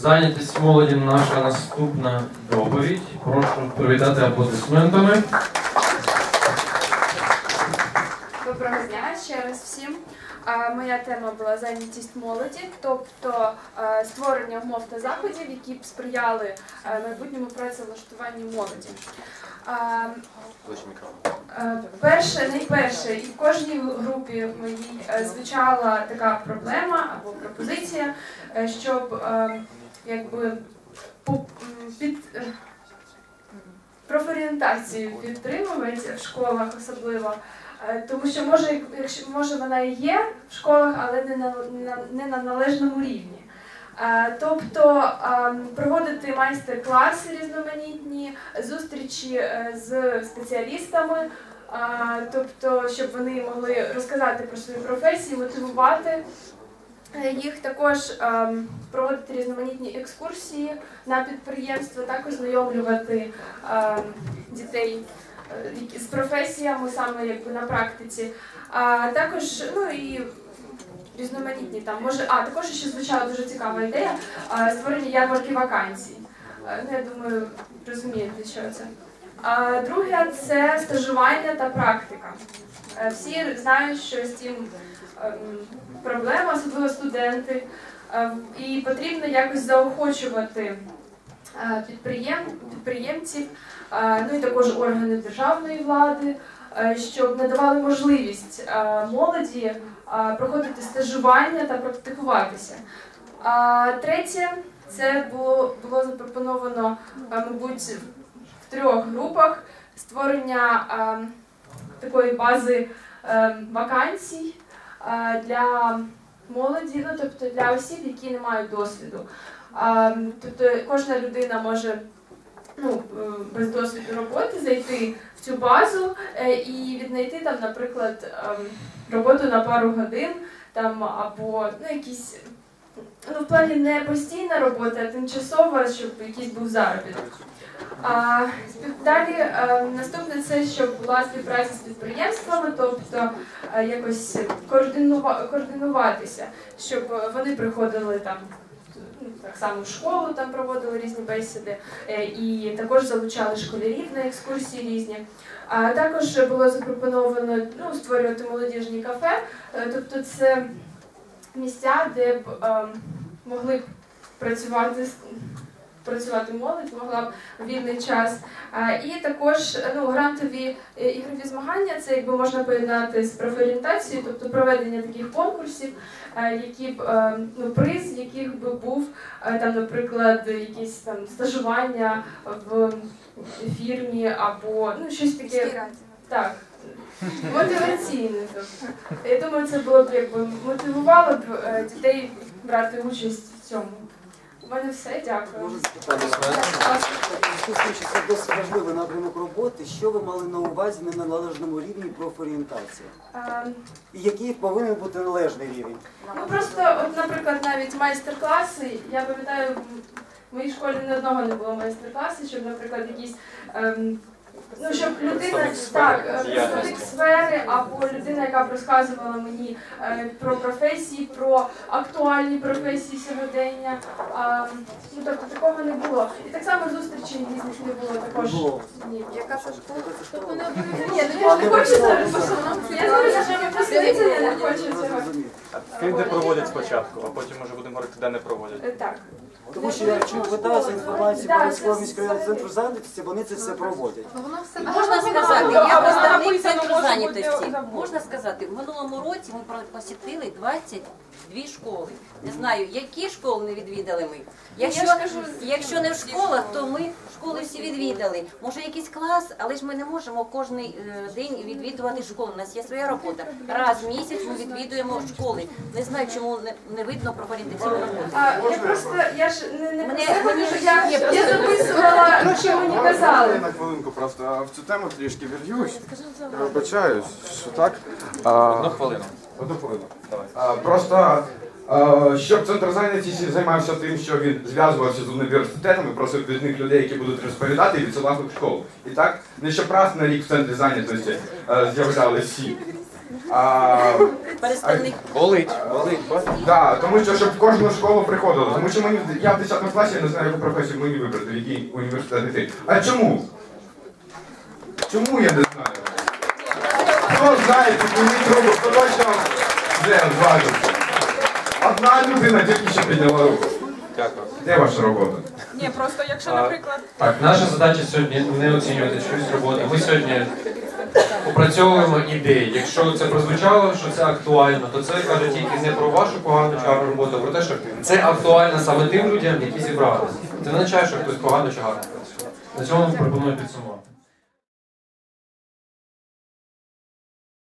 Зайнятість молоді наша наступна доповідь. Прошу привітати аплодисментами. Доброго дня ще раз всім. Моя тема була зайнятість молоді, тобто створення умов та заходів, які б сприяли майбутньому працевлаштуванню молоді. Перше, найперше, і в кожній групі моїй е, звучала така проблема або пропозиція, е, щоб е, якби під е, профорієнтацію підтримувати в школах особливо. Е, Тому що може, якщо може вона і є в школах, але не на, не на належному рівні. Е, Тобто проводити майстер-класи різноманітні, зустрічі з спеціалістами, тобто, щоб вони могли розказати про свої професії, мотивувати їх також ем, проводити різноманітні екскурсії на підприємства, також знайомлювати ем, дітей е, з професіями саме якби на практиці. А також ну і різноманітні там може, а також ще звучала дуже цікава ідея створення ярмарки вакансій. Е, Ну, я думаю, розумієте, що це. А друге це стажування та практика. Е, Всі знають, що з цим ем, проблема, особливо студенти, Е, і потрібно якось заохочувати е, підприєм, підприємців, е, ну і також органи державної влади, щоб надавали можливість молоді проходити стажування та практикуватися. А третє, це було, було запропоновано, мабуть, в трьох групах створення е, такої бази е, вакансій е, для молоді, ну тобто для осіб, які не мають досвіду. А, Тобто кожна людина може ну, е, без досвіду роботи зайти в цю базу е, і віднайти там, наприклад, ем, роботу на пару годин там або ну, якісь. Ну, в плані не постійна робота, а тимчасова, щоб якийсь був заробіток. А, далі е, наступне це, щоб була співпраця з підприємствами, тобто е, якось координува- координуватися, щоб вони приходили там ну, так само в школу, там проводили різні бесіди, е, і також залучали школярів на екскурсії різні. А також було запропоновано ну, створювати молодіжні кафе, тобто це місця, де б е, могли б працювати з- працювати молодь, могла б вільний час. А, І також е, ну, грантові е, ігрові змагання це якби можна поєднати з профорієнтацією, тобто проведення таких конкурсів, е, які б е, ну, приз, яких би був е, там, наприклад, якісь там стажування в фірмі або ну щось таке. Так. Мотиваційне. Тобто. Я думаю, це було б якби мотивувало б е, дітей брати участь в цьому. У мене все, дякую. Запитати? Оскільки це досить важливий напрямок роботи, що ви мали на увазі на належному рівні профорієнтації? Е, І який повинен бути належний рівень? Ну просто, от, наприклад, навіть майстер-класи. Я пам'ятаю, в моїй школі ні одного не було майстер-класу, щоб, наприклад, якісь. Ем, Ну, щоб людина так, представник сфери або людина, яка б розказувала мені е, про професії, про актуальні професії сьогодення. А, ну тобто такого не було. І так само зустрічей різних не було також. Було. Ні. Яка це школа? Тобто Ні, ну я ж не хочу зараз. Я зараз вже пропустити, я не хочу цього. Скажіть, де проводять спочатку, а потім може будемо говорити, де не проводять. Е, Так. Тому що я чув питаюся інформацію про Міського міського центру зайнятості, вони це все проводять. Можна сказати, я представник центру зайнятості. Можна сказати, в минулому році ми про- посітили 22 школи. Не знаю, які школи не відвідали ми. Якщо, не в школах, то ми школи всі відвідали. Може якийсь клас, але ж ми не можемо кожен день відвідувати школу. У нас є своя робота. Раз в місяць ми відвідуємо школи. Не знаю, чому не, видно про орієнтаційну роботу. Я просто, я ж не, не Мене- мені ж я, є я записувала, що мені казали. На хвилинку просто а в цю тему трішки вір'юсь. Я вибачаюсь, що так. А, Одну хвилину. Одну хвилину. А, Просто а, щоб центр зайнятості займався тим, що він зв'язувався з університетами, просив від них людей, які будуть розповідати і відсилав їх в школу. І так, не щоб раз на рік в центрі зайнятості а, з'являлися всі. А, Представник Болить, болить, бачиш? да, тому що щоб в кожну школу приходило. Тому що мені я в 10 класі не знаю, яку професію мені вибрати, в який університет йти. А чому? Чому я не знаю? Хто знає, підніміть руку, хто точно вже зважився? Одна людина тільки що підняла руку. Дякую. Де ваша робота? Ні, просто якщо, А, наприклад, Так, наша задача сьогодні не оцінювати чиюсь роботу. Ми сьогодні опрацьовуємо ідеї. Якщо це прозвучало, що це актуально, то це каже тільки не про вашу погану чи гарну роботу, а про те, що це актуально саме тим людям, які зібралися. Це не означає, що хтось погано чи гарно працює. На цьому пропоную підсумувати.